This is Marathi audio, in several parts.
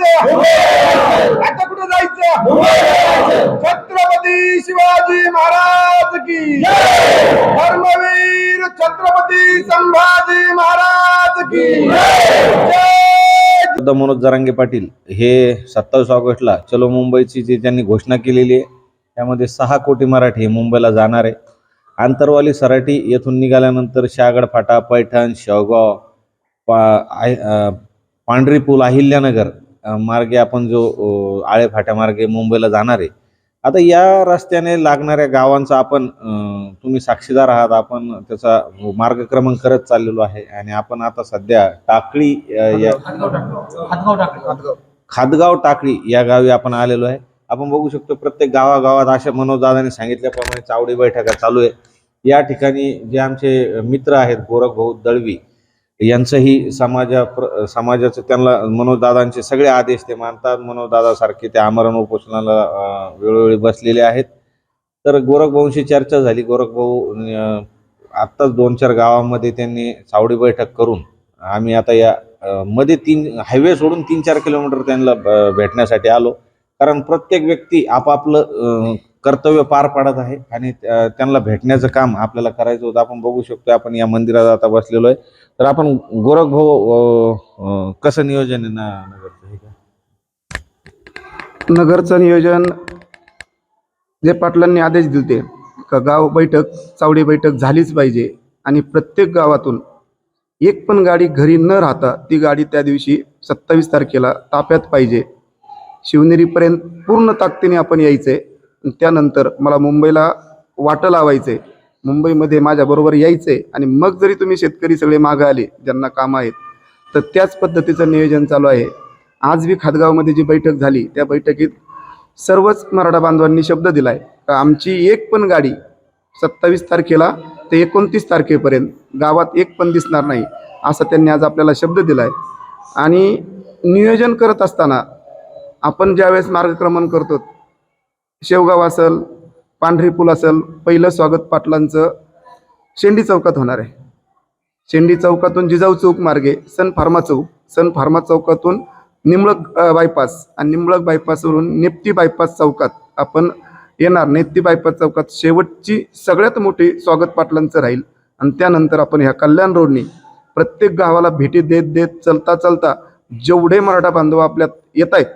जायचं. आता कुठं जायचं? छत्रपती शिवाजी महाराज की धर्मवीर छत्रपती संभाजी महाराज की मनोज जरांगे पाटील हे सत्तावीस ऑगस्टला चलो मुंबईची जी त्यांनी घोषणा केलेली आहे त्यामध्ये सहा कोटी मराठी हे मुंबईला जाणार आहे. आंतरवाली सराटी येथून निघाल्यानंतर शहागड फाटा पैठण शेवगाव पा पांढरी पूल अहिल्यानगर मार्गे आपण जो अ, आळे फाट्या मार्गे मुंबईला जाणार आहे आता या रस्त्याने लागणाऱ्या गावांचा आपण तुम्ही साक्षीदार आहात आपण त्याचा मार्गक्रमण करत चाललेलो आहे आणि आपण आता सध्या टाकळी या खादगाव टाकळी या गावी आपण आलेलो आहे. आपण बघू शकतो प्रत्येक गावागावात अशा मनोजदादांनी सांगितल्याप्रमाणे चावडी बैठका चालू आहे. या ठिकाणी जे आमचे मित्र आहेत गोरख भाऊ दळवी यांचंही समाजा प्र समाजाचं त्यांना मनोजदादांचे सगळे आदेश ते मानतात. मनोजदादासारखे ते आमरण उपोषणाला वेळोवेळी बसलेले आहेत. तर गोरखभाऊंशी चर्चा झाली. गोरखभाऊ आत्ताच दोन चार गावामध्ये त्यांनी सावडी बैठक करून आम्ही आता या मध्ये तीन हायवे सोडून तीन चार किलोमीटर त्यांना भेटण्यासाठी आलो. कारण प्रत्येक व्यक्ती आपापलं कर्तव्य पार पाडत आहे आणि त्यांना भेटण्याचं काम आपल्याला करायचं होतं. आपण बघू शकतो आपण या मंदिरात आता बसलेलो आहे. तर आपण गोरख भाऊ कसं नियोजन आहे ना नगरचं हे का नगरचं नियोजन जे पाटलांनी आदेश दिले का गाव बैठक चावडी बैठक झालीच पाहिजे आणि प्रत्येक गावातून एक पण गाडी घरी न राहता ती गाडी त्या दिवशी सत्तावीस तारखेला ताप्यात पाहिजे. शिवनेरीपर्यंत पूर्ण ताकदीने आपण यायचं आहे त्यानंतर मला मुंबईला वाटं लावायचं आहे मुंबईमध्ये माझ्याबरोबर यायचं आहे आणि मग जरी तुम्ही शेतकरी सगळे मागं आले ज्यांना कामं आहेत तर त्याच पद्धतीचं नियोजन चालू आहे. आज बी खादगावमध्ये जी बैठक झाली त्या बैठकीत सर्वच मराठा बांधवांनी शब्द दिला आहे का आमची एक पण गाडी सत्तावीस तारखेला ते एकोणतीस तारखेपर्यंत गावात एक पण दिसणार नाही असा त्यांनी आज आपल्याला शब्द दिला आहे आणि नियोजन करत असताना आपण ज्यावेळेस मार्गक्रमण करतो शेवगाव असेल पांढरी पूल असेल पहिलं स्वागत पाटलांचं शेंडी चौकात होणार आहे. शेंडी चौकातून जिजाऊ चौक मार्गे सन फार्मा चौक सन फार्मा चौकातून निंबळक बायपास आणि निंबळक बायपासवरून नेप्ती बायपास चौकात आपण येणार. नेप्ती बायपास चौकात शेवटची सगळ्यात मोठी स्वागत पाटलांचं राहील. आणि त्यानंतर आपण ह्या कल्याण रोडनी प्रत्येक गावाला भेटी देत देत चलता चलता जेवढे मराठा बांधव आपल्यात येत आहेत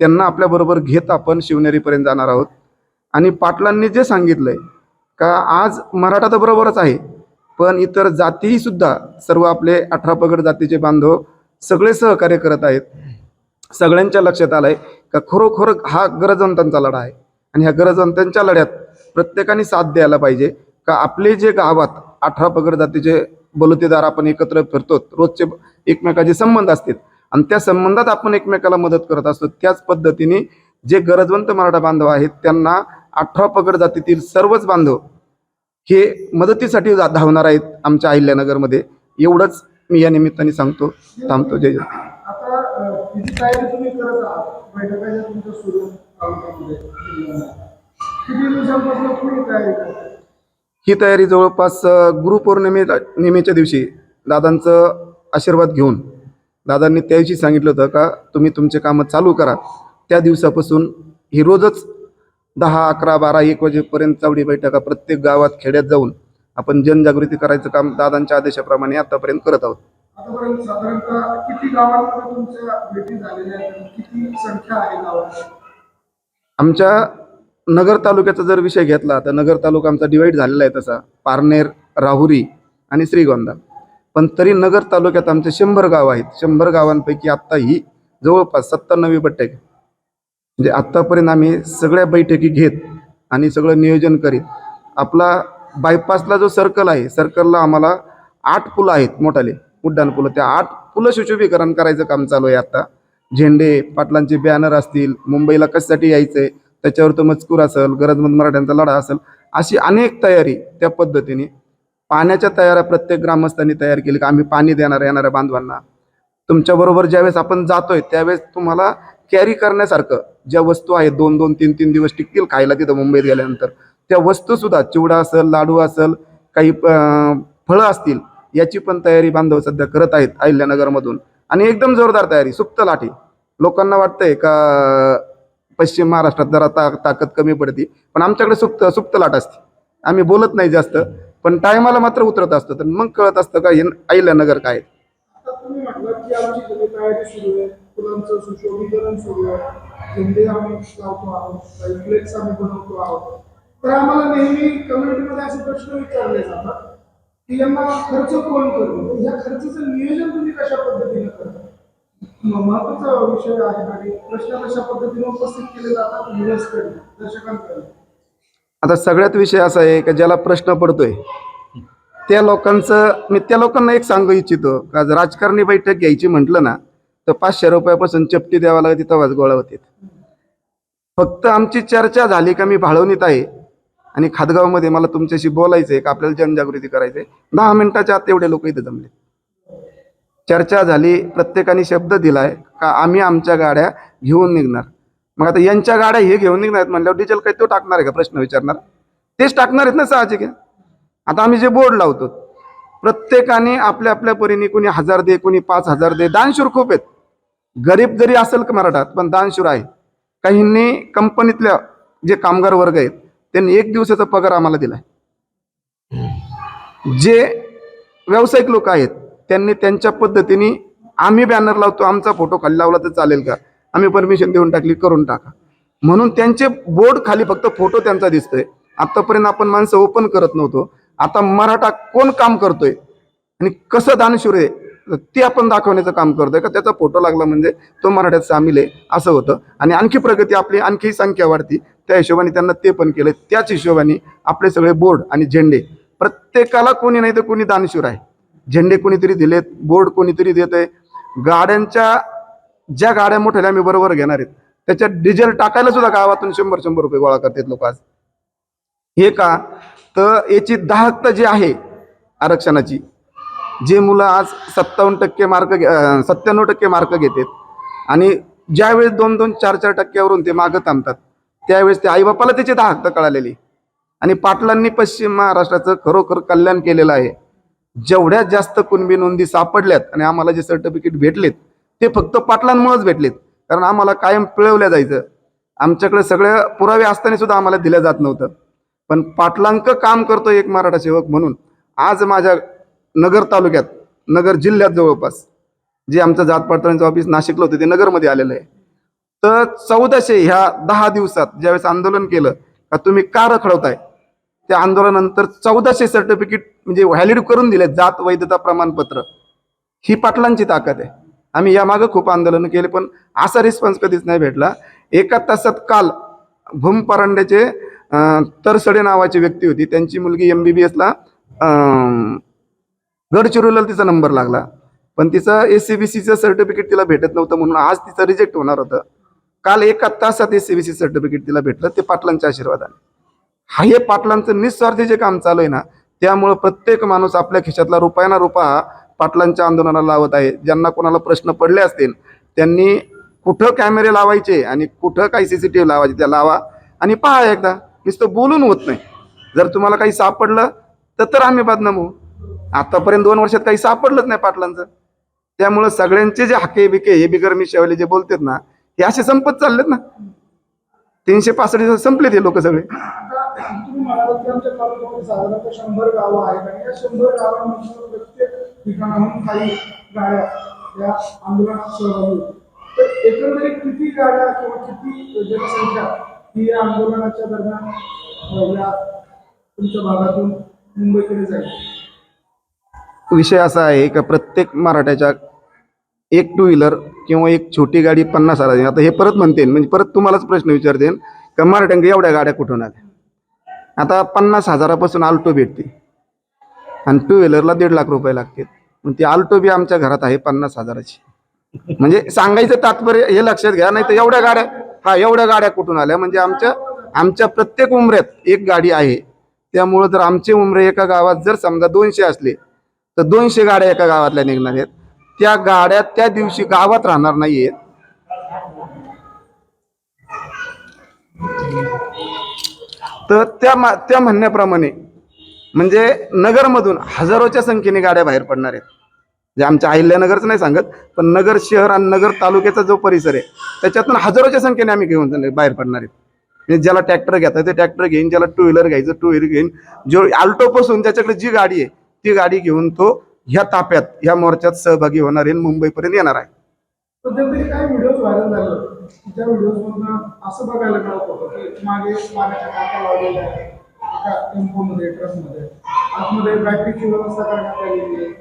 त्यांना आपल्याबरोबर घेत आपण शिवनेरीपर्यंत जाणार आहोत. आणि पाटलांनी जे सांगितलंय का आज मराठा तर बरोबरच आहे पण इतर जातीही सुद्धा सर्व आपले अठरा पगड जातीचे बांधव सगळे सहकार्य करत आहेत. सगळ्यांच्या लक्षात आलंय का खरोखर हा गरजवंतांचा लढा आहे. आणि ह्या गरजवंतांच्या लढ्यात प्रत्येकाने साथ द्यायला पाहिजे का आपले जे गावात अठरा पगड जातीचे बलुतेदार आपण एकत्र फिरतो रोजचे एकमेकाचे संबंध असतील आणि त्या संबंधात आपण एकमेकाला मदत करत असतो. त्याच पद्धतीने जे गरजवंत मराठा बांधव आहेत त्यांना अठरा पगड जातीतील सर्वच बांधव हे मदतीसाठी धावणार आहेत आमच्या अहिल्यानगरमध्ये. एवढंच मी या निमित्ताने सांगतो. थांबतो. जय ही तयारी जवळपास गुरुपौर्णिमे निमेच्या दिवशी दादांचं आशीर्वाद घेऊन दादांनी त्या दिवशी सांगितलं होतं का तुम्ही तुमचे कामं चालू करा. त्या दिवसापासून ही रोजच दहा अकरा बारा एक वाजेपर्यंत चावडी बैठका प्रत्येक गावात खेड्यात जाऊन आपण जनजागृती करायचं काम दादांच्या आदेशाप्रमाणे आतापर्यंत करत आहोत. आमच्या नगर तालुक्याचा जर विषय घेतला तर नगर तालुका आमचा डिवाईड झालेला आहे तसा. पारनेर राहुरी आणि श्रीगोंदा. पण तरी नगर तालुक्यात आमचे शंभर गाव आहेत. शंभर गावांपैकी आत्ता ही जवळपास सत्त्याण्णवी बैठक म्हणजे आत्तापर्यंत आम्ही सगळ्या बैठकी घेत आणि सगळं नियोजन करीत. आपला बायपासला जो सर्कल आहे सर्कलला आम्हाला आठ पुलं आहेत मोठाले उड्डाण पुलं. त्या आठ पुलं सुशोभीकरण करायचं काम चालू आहे आता झेंडे पाटलांचे बॅनर असतील मुंबईला कशासाठी यायचं आहे त्याच्यावर तो मजकूर असेल गरजमंद मराठ्यांचा लढा असेल अशी अनेक तयारी त्या पद्धतीने पाण्याच्या तयाऱ्या प्रत्येक ग्रामस्थांनी तयार केली की? आम्ही पाणी देणार येणाऱ्या बांधवांना. तुमच्याबरोबर ज्यावेळेस आपण जातोय त्यावेळेस तुम्हाला कॅरी करण्यासारखं ज्या वस्तू आहेत दोन दोन तीन तीन दिवस टिकतील खायला तिथं मुंबईत गेल्यानंतर. त्या वस्तूसुद्धा चिवडा असेल लाडू असेल काही फळं असतील याची पण तयारी बांधव सध्या करत आहेत अहिल्यानगरमधून. आणि एकदम जोरदार तयारी सुप्त लाठी. लोकांना वाटतंय का पश्चिम महाराष्ट्रात जरा ता ताकद कमी पडते पण आमच्याकडे सुप्त सुप्त लाट असते. आम्ही बोलत नाही जास्त. पण टायमाला मात्र उतरत असतं. तर मग कळत असतं का हे नगर काय आता तुम्ही बनवतो आहोत. तर आम्हाला नेहमी कम्युनिटीमध्ये असे प्रश्न विचारले जातात की यांना खर्च कोण करतो या खर्चाचं नियोजन तुम्ही कशा पद्धतीने करता? महत्त्वाचा विषय आहे आणि प्रश्न कशा पद्धतीने उपस्थित केले जातात दर्शकांकडे आता सगळ्यात विषय असा आहे की ज्याला प्रश्न पडतोय त्या लोकांचं मी त्या लोकांना एक सांगू इच्छितो का राजकारणी बैठक घ्यायची म्हटलं ना तर पाचशे रुपयापासून चपटी द्यावा लागते तेव्हाच गोळा होते. फक्त आमची चर्चा झाली का मी भाळवणीत आहे आणि खादगावमध्ये मला तुमच्याशी बोलायचं आहे का आपल्याला जनजागृती करायचंय दहा मिनिटाच्या आत एवढे लोक इथे जमले. चर्चा झाली प्रत्येकाने शब्द दिलाय का आम्ही आमच्या गाड्या घेऊन निघणार. मग आता यांच्या गाड्या हे घेऊन निघणार आहेत म्हणल्यावर डिझेल काही तो टाकणार आहे का? प्रश्न विचारणार. तेच टाकणार आहेत ना साहजिक आहे. आता आम्ही जे बोर्ड लावतो प्रत्येकाने आपल्या आपल्या परीने कोणी हजार दे कोणी पाच हजार दे. दानशूर खूप आहेत. गरीब जरी असेल का मराठात पण दानशूर आहे. काहींनी कंपनीतल्या जे कामगार वर्ग आहेत त्यांनी एक दिवसाचा पगार आम्हाला दिलाय. जे व्यावसायिक लोक आहेत त्यांनी त्यांच्या पद्धतीने आम्ही बॅनर लावतो आमचा फोटो खाली लावला तर चालेल का? आम्ही परमिशन देऊन टाकली करून टाका. म्हणून त्यांचे बोर्ड खाली फक्त फोटो त्यांचा दिसतोय. आतापर्यंत आपण माणसं ओपन करत नव्हतो. आता मराठा कोण काम करतोय? आणि कसं दानशूर आहे? ते आपण दाखवण्याचं काम करतोय का? त्याचा फोटो लागला म्हणजे तो मराठ्यात सामील आहे असं होतं. आणि आणखी प्रगती आपली आणखी संख्या वाढती. त्या हिशोबाने त्यांना ते पण केलं त्याच हिशोबाने आपले सगळे बोर्ड आणि झेंडे. प्रत्येकाला कोणी नाही तर कोणी दानशूर आहे. झेंडे कोणीतरी दिलेत बोर्ड कोणीतरी देत आहे गाड्यांच्या ज्या गाड्या मोठ्या आम्ही बरोबर घेणार आहेत त्याच्यात डिझेल टाकायला सुद्धा गावातून शंभर शंभर रुपये गोळा करतात लोक आज. हे का? तर याची दाहकता जी आहे आरक्षणाची जे मुलं आज सत्तावन्न टक्के मार्क सत्त्याण्णव टक्के मार्क घेतात आणि ज्यावेळेस दोन दोन चार चार टक्क्यावरून ते मागं थांबतात त्यावेळेस ते आईबापाला त्याची दाहकता कळालेली. आणि पाटलांनी पश्चिम महाराष्ट्राचं खरोखर कल्याण केलेलं आहे. जेवढ्यात जास्त कुणबी नोंदी सापडल्यात आणि आम्हाला जे सर्टिफिकेट भेटलेत ते फक्त पाटलांमुळेच भेटलेत. कारण आम्हाला कायम पिळवल्या जायचं. आमच्याकडे सगळे पुरावे असताना सुद्धा आम्हाला दिलं जात नव्हतं. पण पाटलांक काम करतो एक मराठा सेवक म्हणून. आज माझ्या नगर तालुक्यात नगर जिल्ह्यात जवळपास जे आमचं जात पडताळणीचं ऑफिस नाशिकला होतं ते नगरमध्ये आलेलं आहे. तर चौदाशे ह्या दहा दिवसात ज्यावेळेस आंदोलन केलं का तुम्ही का रखडवताय? त्या आंदोलनानंतर चौदाशे सर्टिफिकेट म्हणजे व्हॅलिड करून दिले जात वैधता प्रमाणपत्र. ही पाटलांची ताकद आहे. आम्ही यामागं खूप आंदोलनं केले पण असा रिस्पॉन्स कधीच नाही भेटला. एका तासात काल भूम परांड्याचे तरसडे नावाची व्यक्ती होती. त्यांची मुलगी एम बी बी एसला गडचिरोलीला तिचा नंबर लागला. पण तिचं एस सी बी सीचं सर्टिफिकेट तिला भेटत नव्हतं म्हणून आज तिचं रिजेक्ट होणार होतं. काल एका तासात S C B C certificate तिला भेटलं ते पाटलांच्या आशीर्वादाने. हा हे पाटलांचं निस्वार्थी जे काम चालू आहे ना त्यामुळं प्रत्येक माणूस आपल्या खिशातला रुपया ना रुपा पाटलांच्या आंदोलनाला लावत आहे. ज्यांना कोणाला प्रश्न पडले असतील त्यांनी कुठं कॅमेरे लावायचे आणि कुठं काही सीसीटीव्ही लावायचे त्या लावा आणि पहा एकदा. नुसतं बोलून होत नाही. जर तुम्हाला काही सापडलं तर तर आम्ही बदनाम. होऊ आतापर्यंत दोन वर्षात काही सापडलंच नाही पाटलांचं. त्यामुळं सगळ्यांचे जे हाके बिके हे बिगरमी शेवले जे बोलतात ना हे असे संपत चाललेत ना. तीनशे पासष्ट दिवस संपले ते लोक सगळे. शंभर गावं आहेत आणि या शंभर गावांमध्ये ठिकाणाहून काही गाड्या या आंदोलनात सहभागी होत्या तर एकंदरीत किती गाड्या किंवा किती जनसंख्या ही या आंदोलनाच्या दरम्यान या तुमच्या भागातून मुंबईकडे जाईल? विषय असा आहे का प्रत्येक मराठ्याच्या एक टू व्हीलर किंवा एक छोटी गाडी पन्नास हजार आता हे परत म्हणते म्हणजे परत तुम्हालाच प्रश्न विचारते का मराठ्यांक एवढ्या गाड्या कुठून आल्या? आता पन्नास हजारापासून आल्टो भेटते. आणि टू व्हीलरला दीड लाख रुपये लागतील. मग ती आल्टो बी आमच्या घरात आहे पन्नास हजाराची. म्हणजे सांगायचं तात्पर्य हे लक्षात घ्या नाही तर एवढ्या गाड्या हा एवढ्या गाड्या कुठून आल्या? म्हणजे आमच्या आमच्या प्रत्येक उमऱ्यात एक गाडी आहे. त्यामुळं जर आमचे उमरे एका गावात जर समजा दोनशे असले तर दोनशे गाड्या एका गावातल्या निघणार आहेत. त्या गाड्या त्या दिवशी गावात राहणार नाहीयेत. तर त्या त्या म्हणण्याप्रमाणे म्हणजे नगरमधून हजारोच्या संख्येने गाड्या बाहेर पडणार आहेत. जे आमच्या अहिल्यानगरचं नाही सांगत पण नगर शहर आणि नगर तालुक्याचा जो परिसर आहे त्याच्यातून हजारोच्या संख्येने आम्ही घेऊन बाहेर पडणार आहेत. म्हणजे ज्याला ट्रॅक्टर घेता ते ट्रॅक्टर घेईन ज्याला टू व्हीलर घ्यायचं टू व्हीलर घेईन. जो आल्टोपासून ज्याच्याकडे जी गाडी आहे ती गाडी घेऊन तो ह्या ताप्यात ह्या मोर्चात सहभागी होणार आहे आणि मुंबईपर्यंत येणार आहे. व्हायरल त्या असं बघायला मिळत होतं की मागे टेम्पोमध्ये ट्रकमध्ये. आतमध्ये बॅटरीची व्यवस्था करण्यात आलेली आहे.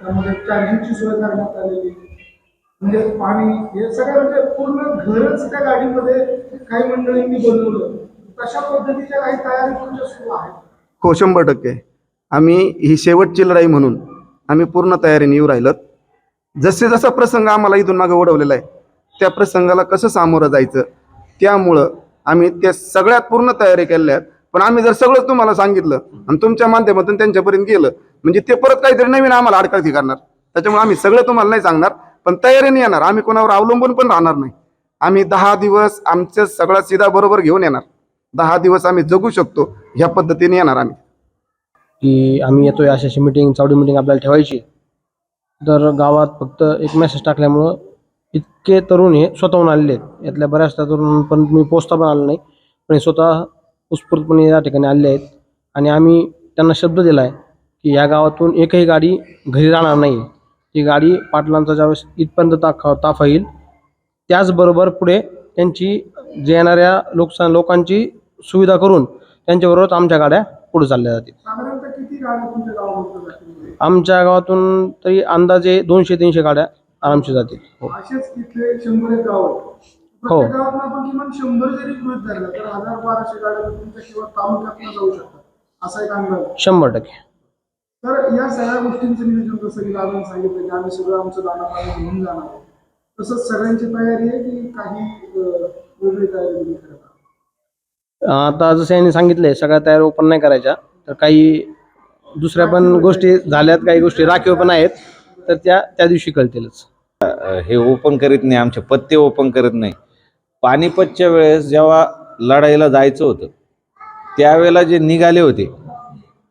त्यामध्ये चार्जिंगची सोय करण्यात आलेली म्हणजे पाणी हे सगळं म्हणजे पूर्ण घरच त्या गाडीमध्ये काही मंडळींनी बनवलं. तशा पद्धतीच्या काही तयारी तुमच्या सुरू आहेत. हो शंभर टक्के. आम्ही ही शेवटची लढाई म्हणून आम्ही पूर्ण तयारीने येऊ राहिलोत. जसे जसा प्रसंग आम्हाला इथून मागे ओढवलेला आहे त्या प्रसंगाला कसं सामोरं जायचं त्यामुळं आम्ही त्या सगळ्यात पूर्ण तयारी केल्या आहेत. पण आम्ही जर सगळं तुम्हाला सांगितलं आणि तुमच्या माध्यमातून त्यांच्यापर्यंत गेलं म्हणजे ते परत काहीतरी नवीन आम्हाला अडकाळती करणार त्याच्यामुळे आम्ही सगळं तुम्हाला नाही सांगणार पण तयारीने येणार. आम्ही कोणावर अवलंबून पण राहणार नाही. आम्ही दहा दिवस आमच्या सगळा सीधा बरोबर घेऊन येणार. दहा दिवस आम्ही जगू शकतो ह्या पद्धतीने येणार आम्ही. की आम्ही येतोय अशी अशी मिटिंग चावडी मिटिंग आपल्याला ठेवायची. तर गावात फक्त एक मेसेज टाकल्यामुळं इतके तरुण हे स्वतःहून आलेले आहेत. यातल्या बऱ्याचशा तरुण पण मी पोचता पण आलो नाही. पण स्वतः उत्स्फूर्तपणे या ठिकाणी आलेले आहेत. आणि आम्ही त्यांना शब्द दिला आहे की या गावातून एकही गाडी घरी राहणार नाही. ती गाडी पाटलांचा ज्यावेळेस इथपर्यंत ताफ ताफा येईल त्याचबरोबर पुढे त्यांची जे येणाऱ्या लोकसा लोकांची सुविधा करून त्यांच्याबरोबरच आमच्या गाड्या पुढे चालल्या जातील. जातील आमच्या गावातून तरी अंदाजे दोनशे तीनशे गाड्या आरामशी जातील. हो. हो. प्रत्येक गावात आपण किमान शंभर जरी गृहित धरलं तर हजार बाराशे गाड्या तुमच्या किंवा जाऊ शकतात असा एक अंदाज. शंभर टक्के तर या सगळ्या गोष्टींचं नियोजन जसं की दादाने सांगितलं की आम्ही सगळं आमचं दाना पाणी घेऊन जाणार. तसंच सगळ्यांची तयारी आहे की काही वेगळी तयारी तुम्ही करत आहात? आता जसं यांनी सांगितलंय सगळ्या तयार ओपन नाही करायच्या तर काही दुसऱ्या पण गोष्टी झाल्यात काही गोष्टी राखीव पण आहेत तर त्या त्या दिवशी कळतीलच हे ओपन करीत नाही आमचे पत्ते ओपन करत नाही पानिपतच्या वेळेस जेव्हा लढाईला जायचं होतं त्यावेळेला जे निघाले होते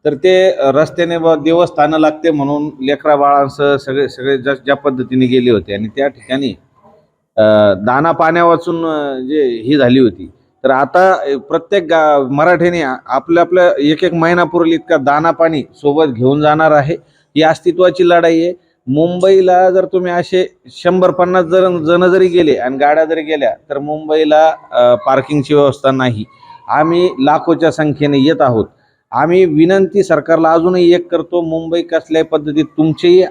तर ते रस्त्याने ब देवस्थानं लागते म्हणून लेकरा बाळांसह सगळे सगळे ज्या ज्या पद्धतीने गेले होते आणि त्या ठिकाणी दाना पाण्या वाचून जे ही झाली होती. तर आता प्रत्येक गा मराठीने आपल्या आपल्या एक एक महिनापूर्वी इतका दाना पाणी सोबत घेऊन जाणार आहे. ही अस्तित्वाची लढाई आहे. मुंबईला जर तुम्ही असे शंभर पन्नास जण जण जरी गेले आणि गाड्या जरी गेल्या तर मुंबईला पार्किंगची व्यवस्था नाही. आम्ही लाखोच्या संख्येने येत आहोत. आम्ही विनंती सरकारला अजूनही एक करतो मुंबई कसल्याही पद्धतीत तुमचेही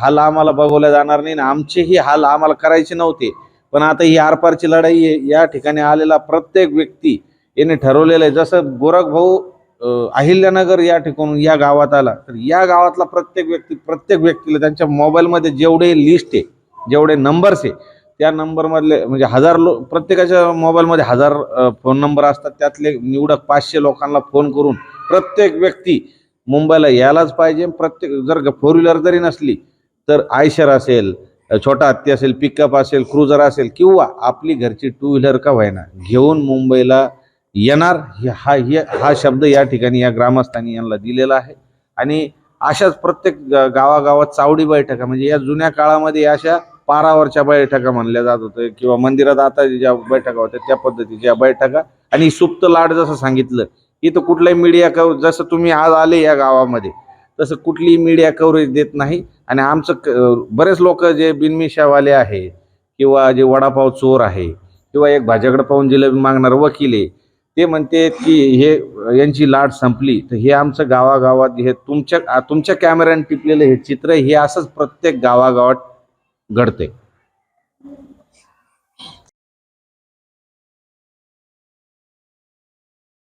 हाल आम्हाला बघवल्या जाणार नाही आणि आमचेही हाल आम्हाला करायचे नव्हते. पण आता ही आरपारची लढाई आहे या ठिकाणी आलेला प्रत्येक व्यक्ती याने ठरवलेलं आहे. जसं गोरख भाऊ अहिल्यानगर या ठिकाणून या गावात आला तर या गावातला प्रत्येक व्यक्ती प्रत्येक व्यक्तीला त्यांच्या मोबाईलमध्ये जेवढे लिस्ट आहे जेवढे नंबर्स आहे त्या नंबरमधले म्हणजे हजार लो प्रत्येकाच्या मोबाईलमध्ये हजार फोन नंबर असतात. त्यातले निवडक पाचशे लोकांना फोन करून प्रत्येक व्यक्ती मुंबईला यायलाच पाहिजे. प्रत्येक जर फोर व्हीलर जरी नसली तर आयशर असेल छोटा हत्ती असेल पिकअप असेल क्रुझर असेल किंवा आपली घरची टू व्हीलर का व्हायना घेऊन मुंबईला येणार. हा हे हा शब्द या ठिकाणी या ग्रामस्थांनी यांना दिलेला आहे. आणि अशाच प्रत्येक गावागावात चावडी बैठका म्हणजे या जुन्या काळामध्ये अशा पारावरच्या बैठका म्हणल्या जात होत्या किंवा मंदिरात आता ज्या बैठका होत्या त्या पद्धतीच्या बैठका. आणि सुप्त लाड जसं सांगितलं इथं कुठलाही मीडिया कव जसं तुम्ही आज आले या गावामध्ये तसं कुठलीही मीडिया कव्हरेज देत नाही. आणि आमचं क- बरेच लोक जे बिनमिशावाले आहे किंवा जे वडापाव चोर आहे किंवा एक भाज्याकडे पाहून जिलेबी मागणार वकील आहे ते म्हणते की हे यांची लाट संपली तर हे आमचं गावागावात हे तुमच्या तुमच्या कॅमेऱ्याने टिपलेलं हे चित्र हे असंच प्रत्येक गावागावात घडते